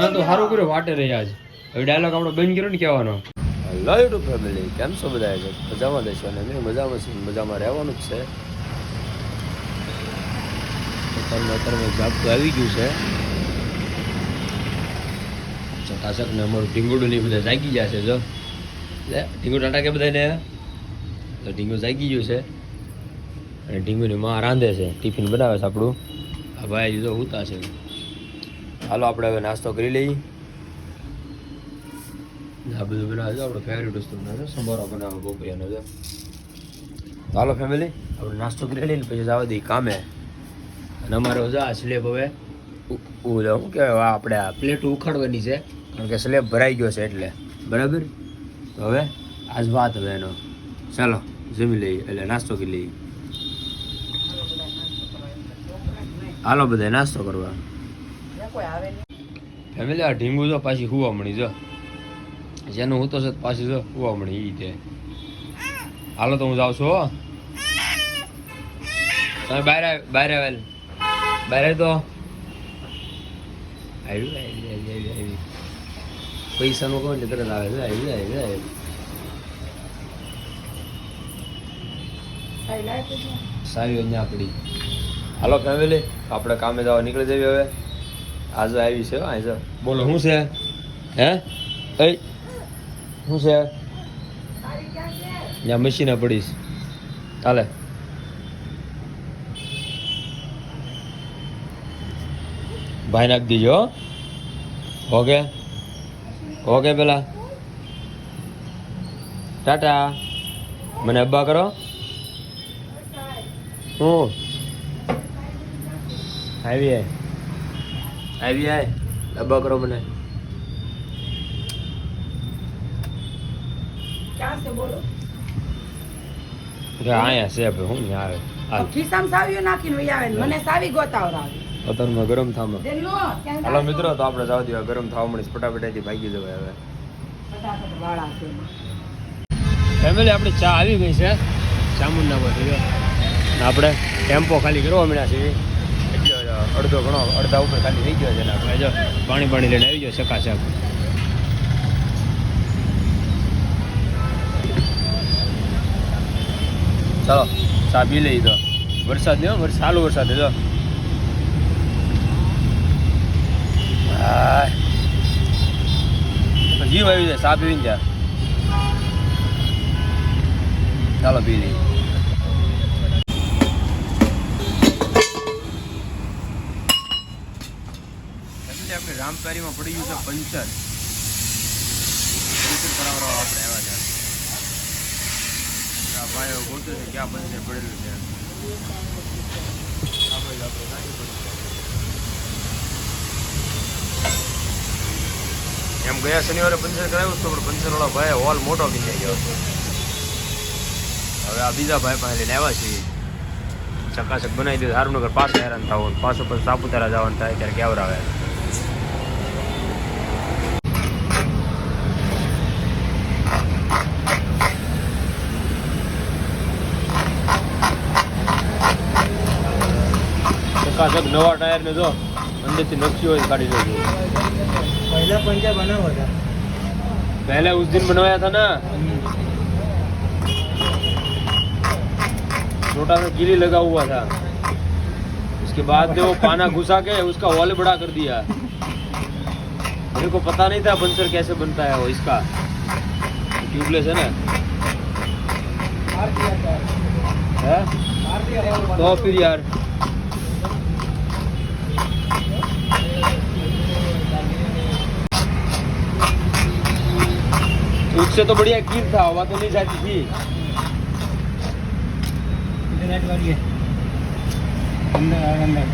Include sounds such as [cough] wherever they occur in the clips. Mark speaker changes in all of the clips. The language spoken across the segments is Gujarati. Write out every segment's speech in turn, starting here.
Speaker 1: ને
Speaker 2: તો સારું કર્યું વાટે રહ્યા આજ હવે ડાયલોગ આપણો બંધ કર્યો ને કહેવાનો. હેલો યુટ્યુબ ફેમિલી કેમ છો બધા મજામાં દેશો અને મજામાં મજામાં રહેવાનું જ છે. અત્યારમાં અત્યારમાં ઝાપટું આવી ગયું છે. ચકાચક ને અમારું ઢીંગુડું ને બધા જાગી ગયા છે જો. લે ઢીંગુ ટાટા કે બધાને તો ઢીંગુ જાગી ગયું છે. અને ઢીંગુની માં રાંધે છે. ટિફિન બનાવે છે આપણું. ભાઈ જો હુતા છે. હાલો આપણે હવે નાસ્તો કરી લઈએ. આ બધું બનાવે આપણો ફેવરેટ વસ્તુ બનાવે સંભારો બનાવે બોપરિયાનો છે. હાલો ફેમિલી આપણે નાસ્તો કરી લઈને પછી જવા દઈએ કામે. અને અમારે જા સ્લેબ હવે શું કહેવાય આપણે આ પ્લેટ ઉખાડવાની છે. કારણ કે સ્લેબ ભરાઈ ગયો છે એટલે. બરાબર? તો હવે આજ વાત હવે એનો. ચાલો જમી લઈએ એટલે નાસ્તો કરી લઈએ. હાલો બધા નાસ્તો કરવા.
Speaker 1: કોઈ આવે નહીં.
Speaker 2: ફેમિલી આ ઢીંગુ જો પાછી હુવા મળી જો. જેનું હું તો છે પાછી જો હુવા મળી ઈ તે. હાલો તો હું જાઉં છું હો. તમે બહાર બહાર આવેલ બહાર તો. આવ્યું આવી આવી આવી આવી પૈસાનું કહો ને તરત આવે છે આવી આવી આવી
Speaker 1: ખાઈ લાય તો છે.
Speaker 2: સારી પડી હાલો ફેમિલી. આપણે કામે જવા નીકળી જઈએ હવે. આજે આવી છે છે બોલો શું છે? હે? એ શું છે? ત્યાં મશીને પડીશ. ચાલે. ભાઈ નાખી દીજો. ઓકે? ઓકે પેલા. ટાટા. મને અબ્બા કરો. હું આવી આય. આવી આય. અબ્બા કરો મને.
Speaker 1: ક્યાં બોલો?
Speaker 2: આયા છે ભાઈ હું ન્યા આવે.
Speaker 1: ખિસ્સામાં સાવીઓ નાખીને વહી આવે મને સાવી ગોતાવડાવે
Speaker 2: અત્યારમાં ગરમ થામાં. હાલો મિત્રો તો આપણે જાવ દેવા ગરમ થવા મળી ફટાફટાથી ભાગી જવાય હવે.
Speaker 1: ફટાફટ વાળા છે. એમાં.
Speaker 2: ફેમિલી આપણી ચા આવી ગઈ છે. ચામુંડા માંથી આપણે ટેમ્પો ખાલી કરવા મળ્યા છે એટલે અડધો ઘણો, અડધા ઉપર ખાલી થઈ ગયો છે આપણે જો પાણી પાણી લઈને આવી ગયો ચકાચક. ચાલો, ચા પી લઈ તો. વરસાદ નહીં વરસાદ સારો વરસાદ હતો જીવ આવી જાય સાપ પીવીને ત્યાં. ચાલો, પી લઈએ. આપણે રામપારીમાં પડી ગયું છે પંચર. પંચર કરાવવા આપણે આવ્યા છે. આ ભાઈઓ ગોતો છે ક્યાં પંચર પડેલું છે. એમ ગયા શનિવારે પંચર કરાવ્યું હતું, પણ પંચર વાળા ભાઈ હોલ મોટો બની ગયો હવે આ બીજા ભાઈ પાસે લઈને આવ્યા છીએ. ચકાચક બનાવી દીધું હારુનગર પાસે હેરાન થવું, પાછું પછી સાપુતારા જવાનું થાય, ત્યારે કેવર ચકાચક નવા ટાયર ને જો અંદરથી નકશી હોય તો કાઢી દેજો
Speaker 3: पहला पंजा बना हुआ था
Speaker 2: पहले उस दिन बनवाया था ना छोटा सा गिली लगा हुआ था उसके बाद में वो पाना घुसा के उसका वॉल बड़ा कर दिया मेरे को पता नहीं था पंचर कैसे बनता है वो इसका ट्यूबलेस है ना
Speaker 3: मार दिया था
Speaker 2: है
Speaker 3: मार दिया बॉल बना।
Speaker 2: तो फिर यार उससे तो बढ़िया कीर था हवा तो नहीं जाती थी
Speaker 3: इधर नेट वाली है अंदर आ अंदर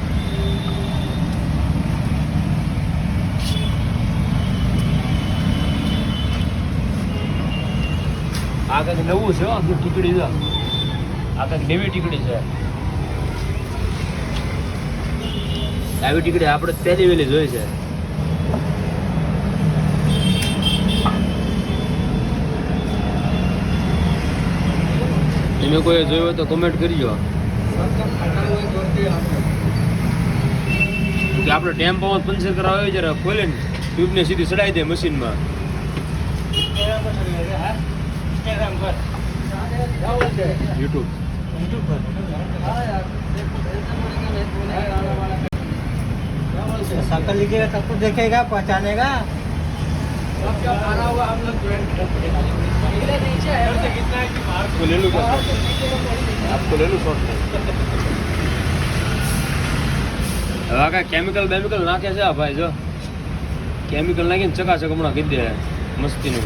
Speaker 2: આ કંઈક નવું છે હો, આખી ટીકડી છે આ કંઈક નવી ટીકડી છે આવી ટીકડી આપણે પહેલી વહેલી જોઈ છે તમે કોઈ જોયું હોય તો કમેન્ટ કરજો
Speaker 3: सबका फटा हुआ जोड़ के आप लोग
Speaker 2: કે આપણે ટેમ્પોમાં પંચર કરાવે હોય જ્યારે ખોલે ને ટ્યુબને સીધી ચડાવી દે મશીનમાં
Speaker 3: इंस्टाग्राम पर चलिए हाँ इंस्टाग्राम पर
Speaker 2: યુટ્યુબ
Speaker 3: यूट्यूब पर सकल लीजिएगा तब तो देखेगा पहचानेगा
Speaker 2: आपको ले लूँ क्या आपको ले लूँ शॉर्ट હવે આ કાંઈ કેમિકલ બેમિકલ નાખે છે આ ભાઈ જો કેમિકલ નાખીને ચકાચક હમણાં કહી દે મસ્તીનું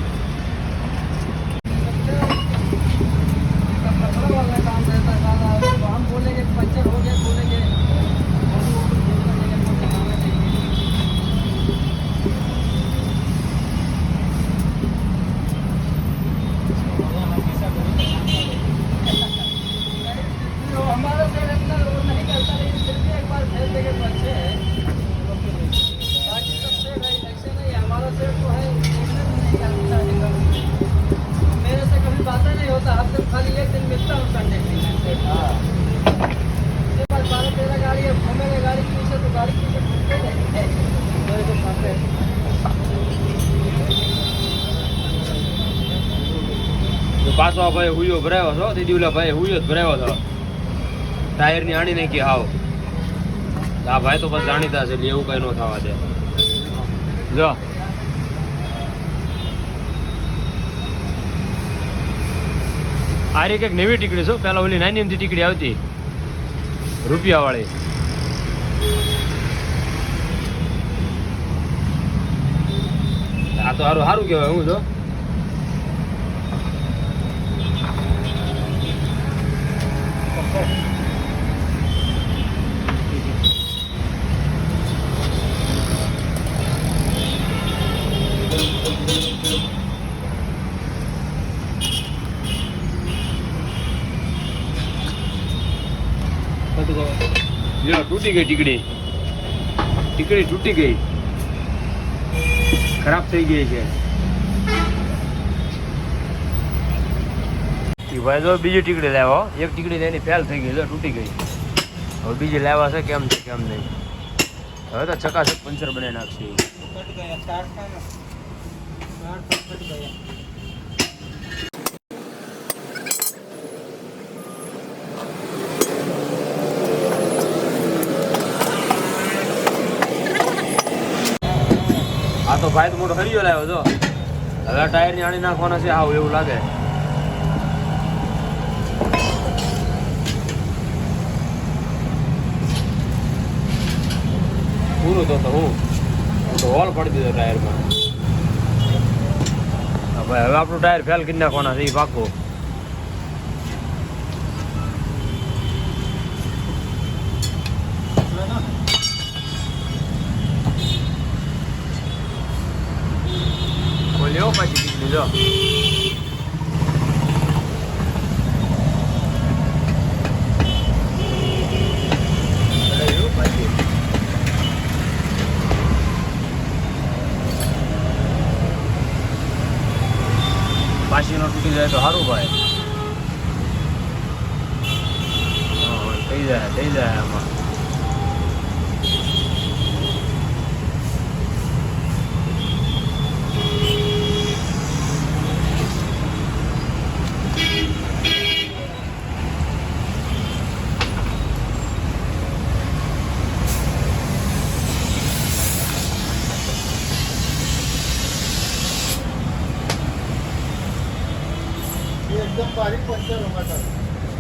Speaker 2: પાછો ભાઈ હુયો ભરાયો છો તે દિવલા ભાઈ હુયો જ ભરાયો હતો ટાયરની આણી નાખી હાવ. આ ભાઈ તો બસ જાણીતા છે, એટલે એવું કઈ ન થવા દે. જો. આ એક એક નવી ટીકડી છો. પેલા ઓલી નાની અમથી ટીકડી આવતી. રૂપિયા વાળી આ તો સારું સારું કહેવાય, હું જો લ્યો તૂટી ગઈ ટીકડી. ટીકડી તૂટી ગઈ. ખરાબ થઈ ગઈ છે. ભાઈ જો બીજી ટીકડી લાવ્યો એક ટીકડી તો એની ફેલ થઈ ગઈ તો તૂટી ગઈ. હવે બીજી લાવ્યા છે કેમ છે કેમ નહીં. હવે તો ચકાચક પંચર બનાવી નાખશે. ભાઈ તો મોટો હરિયો લાવ્યો જો હવે ટાયર ટાયરની આણી નાખવાના છે આવું એવું લાગે. પૂરું તો હું તો હોલ પડી દીધો ટાયરમાં. ભાઈ, હવે આપણું ટાયર ફેલ કરી નાખવાના છે એ પાકું. ખોલ્યો પછી દીકરી જો તૂટી જાય તો સારું ભાઈ થઈ જાય થઈ જાય આમાં
Speaker 3: बारीक पंचर होगा सर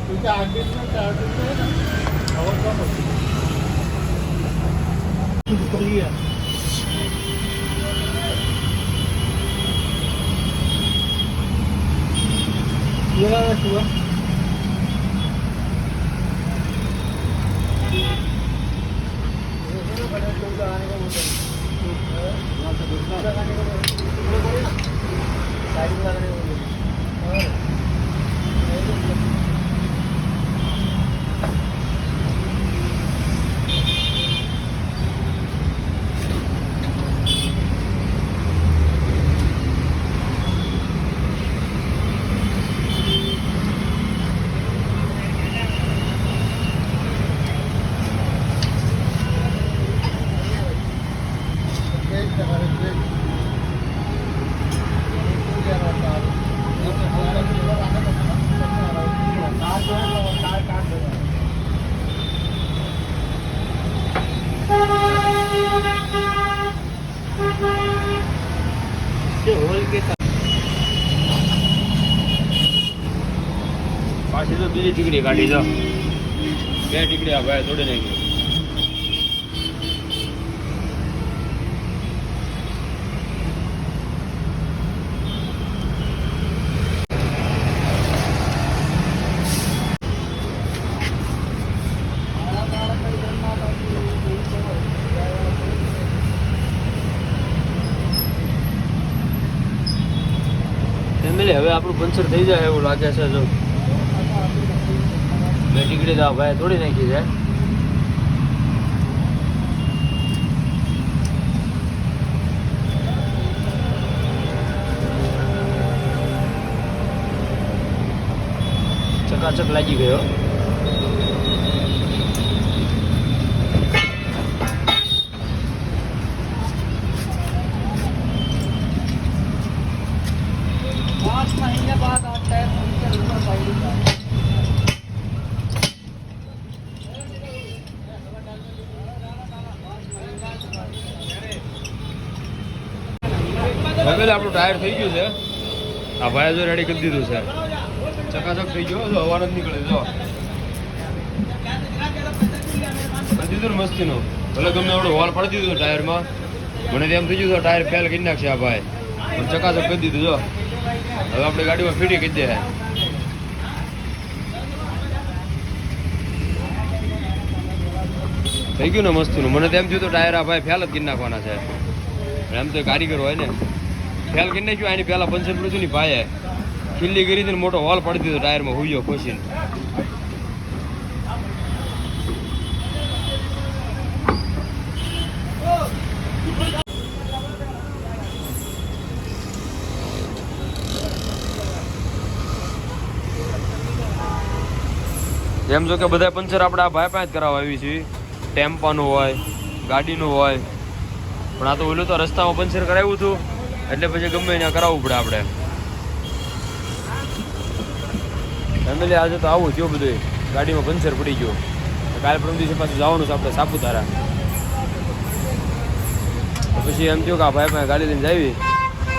Speaker 3: क्योंकि आठ दिन में चार दिन में है ना हवा कम होती है
Speaker 2: પાછી તો બીજી ટીકડી કાઢી દો બે ટીકડી આ ભાઈ તોડી નાખી. ફેમિલી હવે આપણું પંચર થઈ જાય એવું લાગે છે જો. બે ટીકડી તો ભાઈ તોડી નાખી છે. ચકાચક લાગી ગયો. ટાયર થઈ ગયું છે. આ ભાઈ જો રેડી કરી દીધું છે. ચકાચક થઈ ગયો જો અવાર જ નીકળે જો. દીધું ને મસ્તીનું. ભલે ગમે આપણે હોલ પડી દીધું ટાયરમાં. મને તેમ થઈ ગયું ટાયર ફેલ કરી નાખશે આ ભાઈ. પણ ચકાચક કરી દીધું જો. હવે આપણે ગાડીમાં ફીટી કરી દે. થઈ ગયું ને મસ્તીનું. મને તેમ થયું તો ટાયર આ ભાઈ ફેલ જ કરી નાખવાના છે. એમ તો કારીગર હોય ને. ફેલ કરી નાખ્યું, આની પહેલાં પંચર પડ્યું ની ભાઈએ. ખીલ્લી કરી હતી મોટો હોલ પડી દીધો, ટાયરમાં હુઈયો ખોસીને જેમ જો કે બધા પંચર આપણે આ ભાઈ પાસે કરાવવા આવી છીએ ટેમ્પાનું હોય, ગાડીનું હોય. પણ આ તો ઓલું તો રસ્તામાં પંચર કરાવ્યું હતું. એટલે પછી ગમે ત્યાં કરાવવું પડે આપણે. ફેમિલી આજે તો આવું થયું બધું ગાડીમાં પંચર પડી ગયું. કાલે પરમ દિવસે પાછું જવાનું છે આપણે સાપુતારા. પછી એમ થયું કે આ ભાઈ પાસે ગાડી લઈને જાવી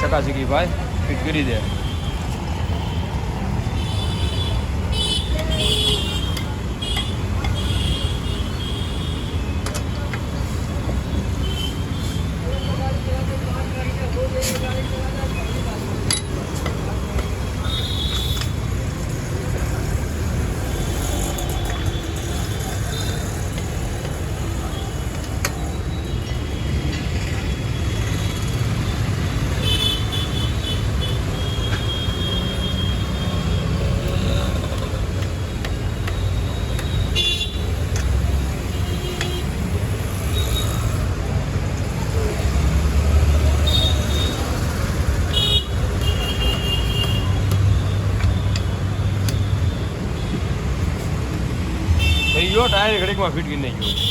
Speaker 2: ચકાચકી ભાઈ, ફિટ કરી દે થઈ ઘડીકમાં ફિટ કરી નાખ્યો.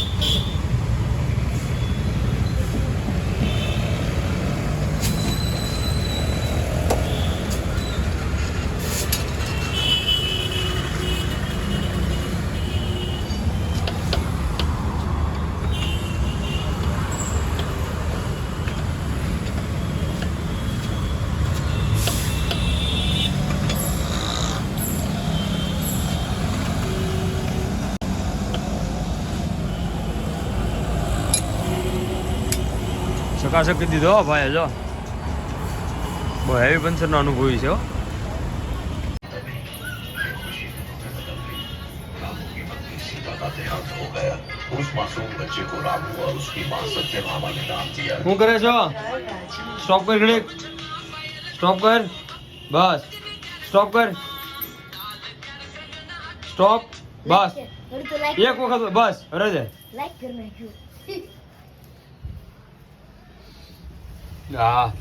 Speaker 2: ચકાસો કરી દીધો ભાઈ જો. બહુ હેવી પંચરનો અનુભવી છે શું કરે છો? સ્ટોપ કર ઘડીક સ્ટોપ કર. બસ. સ્ટોપ કર. સ્ટોપ બસ. એક વખત બસ.
Speaker 4: હરે જાય
Speaker 2: હા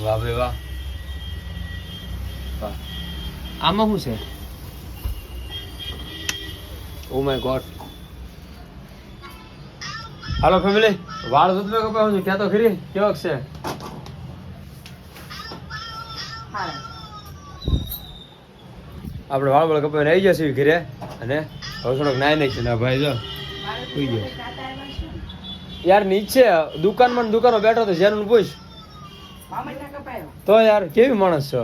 Speaker 2: વાહ બે વાહ. આમાં શું છે? Oh my god hello family વાળ સુધી મેં કપાવું છું ક્યાં તો ખરી? કેવોક છે? આપણે વાળ વાળ કપાવીને આવી જશે ઘરે અને હવે થોડોક નાઈ નાખીશું. ના ભાઈ જો. સુઈ ગયો.
Speaker 1: છે.
Speaker 2: યાર નીચે દુકાનમાં દુકાનો દુકાનમાં બેઠો તો જેનું પૂછ. તો યાર કેવી માણસ છો?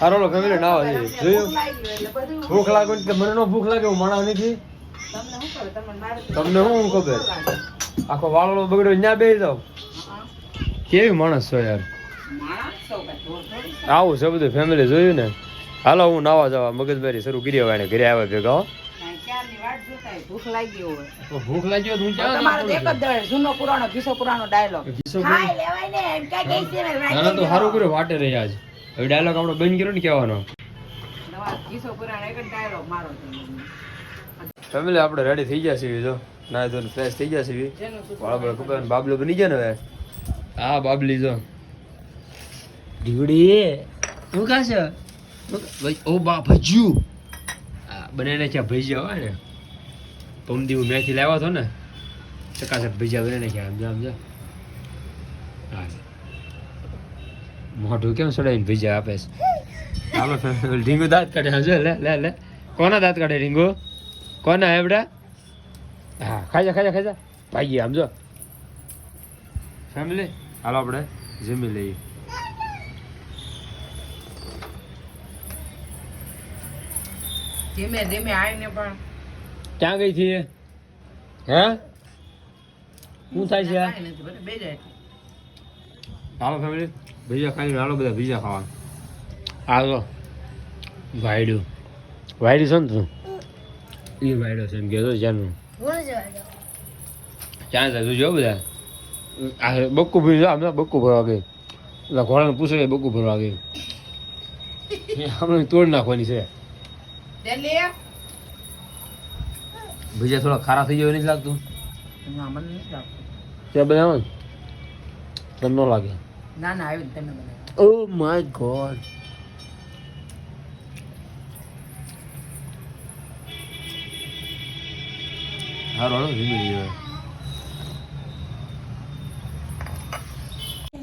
Speaker 2: હારો ફેમિલી ના
Speaker 1: ભૂખ
Speaker 2: જોયું? ભૂખ લાગે મને નો ભૂખ લાગે હું માણસ નથી?
Speaker 1: તમને શું ખબર.
Speaker 2: આખો વાળો બગડ્યો ત્યાં બેસી જાવ કેવી માણસ છો યાર. આવું છે બધું ફેમિલી જોયું ને? હાલો હું નાવા જવા મગજમારી શરૂ કરી એને ઘરે આવે ભેગા
Speaker 1: ભૂખ લાગી હોય.
Speaker 2: તો ભૂખ લાગી હોય તો
Speaker 1: તમારે એક જ જૂનો પુરાણો ઘીસો પુરાણો ડાયલોગ ખાઈ લેવાય ને એમ કે કહી છે ને,
Speaker 2: ના ના તો સારું કર્યો વાટે રહી આજ. હવે ડાયલોગ આપણો બંધ કર્યો ને કહેવાનો.
Speaker 1: કિસ્સો પુરાણો એક જ ડાયલોગ મારો
Speaker 2: ફેમિલી આપણે રેડી થઈ ગયા છીએ જો. ના તો ફ્રેશ થઈ ગયા છીએ. વાળા બળા કપાય બાબલો બની ગયા ને હવે? હા બાબલી જો. દીવડી શું છે ઓ બા ભજ્યું બને છે ભજીયા હોય ને. પમદી મેથી લાવ્યો હતો ને ચકાસક ભજીયા બનાવીને છે સમજા સમજા હા. મોઢું કેમ સડાઈને ભીજા આપે છે? રીંગુ દાંત કાઢે. સમજો લે લે લે. કોના દાંત કાઢે રીંગુ કોના હેબડા હા, ખાજા ખાજા ખાજા. ભાઈ આમ જો. ફેમિલી, હાલો આપણે જમી લઈએ.
Speaker 1: ધીમે ધીમે આવીને પણ
Speaker 2: ક્યાં ગઈ છે હે? શું થાય છે? હાલો ફેમિલી ભીજા ખાઈ હાલો બધા ભીજા ખાવા હાલો. વાયડું. વાયડું છે ને તું? એ વાયડો છે એમ કહેતો જ્યાંનું
Speaker 4: હું જોડો
Speaker 2: ક્યાં જાય તું જો બધા. આ બક્કુ ભરી જો બક્કુ ભરવા ગઈ. એટલે ઘોડાને પૂછે બક્કુ ભરવા ગઈ. [laughs] હમણાં તોડ નાખવાની છે. ભજીયા થોડા ખારા થઈ જાય નથી લાગતું?
Speaker 1: ના મને નથી લાગતું.
Speaker 2: ક્યાં બનાવો ન લાગે?
Speaker 1: ના ના આવ્યું તમે
Speaker 2: ઓ માય ગોડ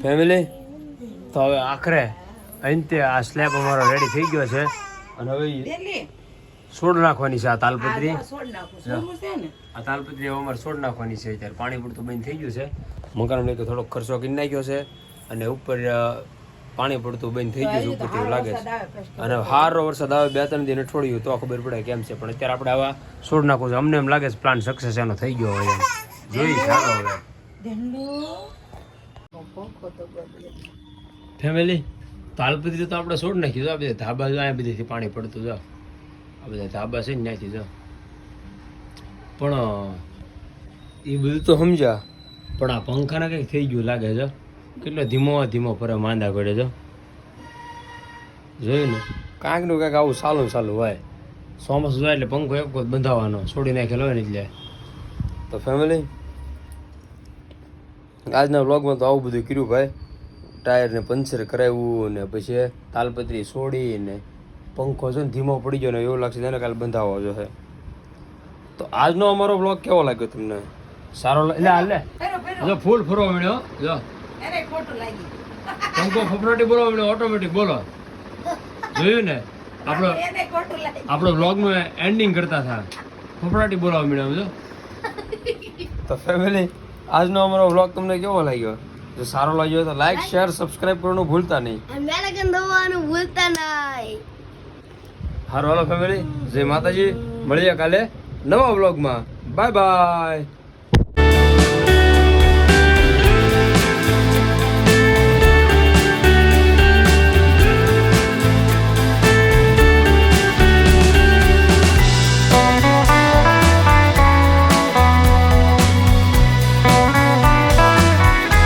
Speaker 2: ફેમિલી તો હવે આખરે અંતે આ સ્લેબ અમારો રેડી થઈ ગયો છે. અને હવે સોડ નાખવાની છે આ તાલપત્રી.
Speaker 1: આ છોડ છે
Speaker 2: તાલપત્રી અમારે છોડ નાખવાની છે અત્યારે. પાણી પૂરતું બંધ થઈ ગયું છે. મકાન તો થોડોક ખર્ચો કરી નાખ્યો છે અને ઉપર પાણી પડતું બંધ થઈ ગયું છે ઉપર તેવું લાગે છે. અને હારો વરસાદ આવે બે ત્રણ દિન અઠવાડિયું તો ખબર પડે કેમ છે? પણ અત્યારે આપણે આવા છોડ નાખો છે. અમને એમ લાગે છે પ્લાન સક્સેસ એનો થઈ ગયો હોય જોઈ સારો હવે. ફેમિલી તાલપત્રી તો આપણે છોડ નાખ્યું આ બધા ધાબા અહીંયા બધેથી પાણી પડતું જો આ બધા ધાબા છે ને ત્યાંથી જો પણ એ બધું તો સમજ્યા. પણ આ પંખાને કંઈક થઈ ગયું લાગે છે. કેટલો ધીમો ધીમો ફરે માંદા પડે છે. જોયું ને? કાંઈકનું કાંઈક આવું સાલું સાલું હોય. ચોમાસું જાય એટલે પંખો એક વખત બંધાવવાનો છોડી નાખેલો હોય ને એટલે. તો ફેમિલી આજના વ્લોગમાં તો આવું બધું કર્યું ભાઈ. ટાયરને પંચર કરાવ્યું ને પછી તાલપત્રી છોડી ને પંખો છે ને ધીમો પડી ગયો ને એવું લાગશે તેને કાલે બંધાવો છે તો આજનો અમારો વ્લોગ કેવો લાગ્યો તમને? સારો એટલે હાલ જો ફૂલ ફરવા મળ્યો જો. પંખો ફફડાટી બોલવા મળ્યો ઓટોમેટિક બોલો. જોયું ને? આપણો આપણો વ્લોગનું એન્ડિંગ કરતા હતા ફફડાટી બોલાવા મળ્યો જો. તો ફેમિલી આજનો અમારો વ્લોગ તમને કેવો લાગ્યો? જો સારો લાગ્યો તો લાઈક શેર સબસ્ક્રાઇબ કરવાનું ભૂલતા નહીં.
Speaker 4: અને આઇકન દબાવવાનું ભૂલતા નહીં.
Speaker 2: હારો હાલો ફેમિલી જય માતાજી. મળીએ કાલે નવા બ્લોગમાં બાય બાય